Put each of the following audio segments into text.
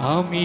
আমি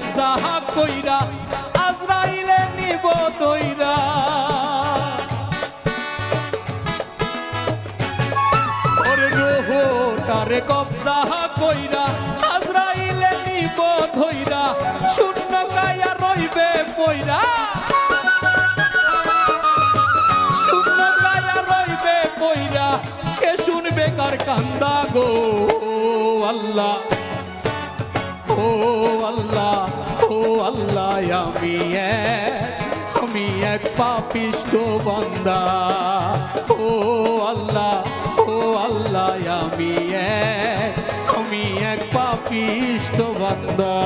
কবজা কইরা, আজরাইলে নিব দইরা ওরে রহুটারে কবজা কইরা, আজরাইলে নিব ধইরা শূন্য গায়া রইবে পইরা। শূন্য গায়া রইবে পইরা, কে শুনবে কার কান্দা গো আল্লাহ। ও আল্লাহ ও আল্লাহ, আমি এক আমি এক পাপিষ্ট বন্দা। ও আল্লাহ ও আল্লাহ, আমি এক আমি এক পাপিষ্ট বান্দা।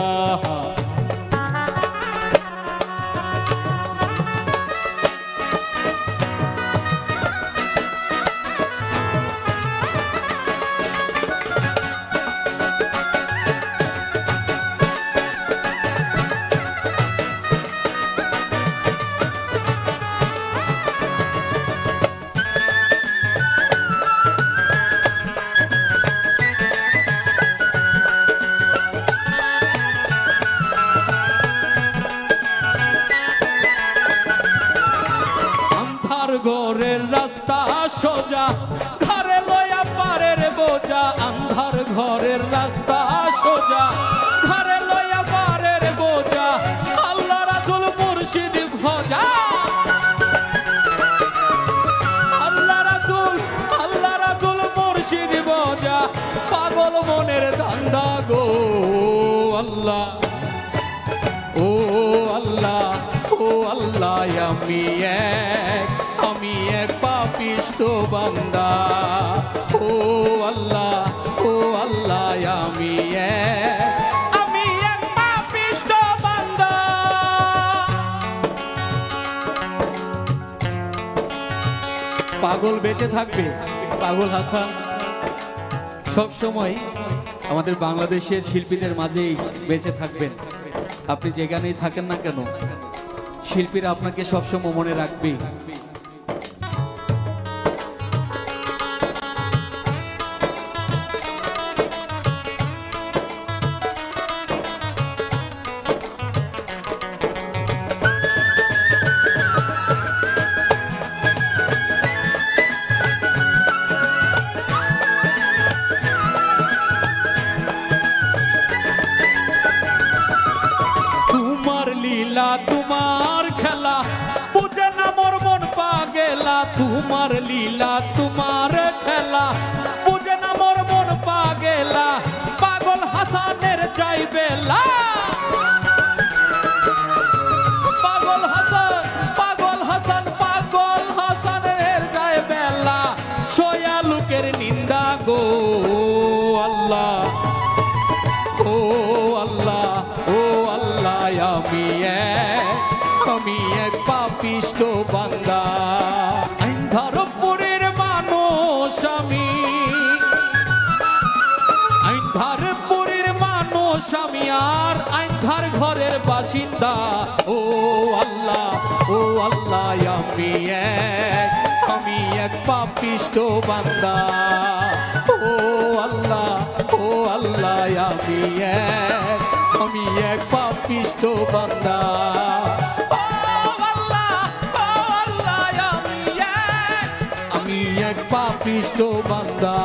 সোজা, ঘরে লয়া পারের বোঝা, আন্ধার ঘরের রাস্তা সোজা। ঘরে লয়া পারের বোঝা আল্লাহ রাজুল মুর্শিদ ভজা। আল্লাহ রাজুল আল্লাহ রাজুল মুর্শিদ ভজা। পাগল মনের দান্দা গো, আল্লাহ। ও আল্লাহ ও আল্লাহ, আমি এক আমি এক পাপিষ্ট বান্দা। ও আল্লাহ ও আল্লাহ, আমি পাগল বেঁচে থাকবে, পাগল হাসান। সব সময় আমাদের বাংলাদেশের শিল্পীদের মাঝেই বেঁচে থাকবেন। আপনি যেখানেই থাকেন না কেন, শিল্পীরা আপনাকে সবসময় মনে রাখবে। তোমার লীলা, তোমার খেলা। বুঝে না মোর মন পাগেলা, পাগল হাসানের পাগল হাসান পাগল হাসান বেলা। গো, আল্লাহ। ও আল্লাহ ও আল্লাহ, আমি আমি এক পাপিষ্ট বান্দা আইনধারপুরের মানুষ, আমি আর আইনধার ঘরের বাসিন্দা। ও আল্লাহ ও আল্লাহ, আমি এক আমি এক পাপিষ্ট বান্দা। ও আল্লাহ ও আল্লাহ, আমি এক আমি এক পাপিষ্ট বান্দা। আমি এক পাপিষ্ট বান্দা।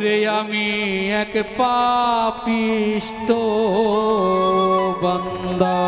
ওরে আমি এক পাপিষ্ট বান্দা।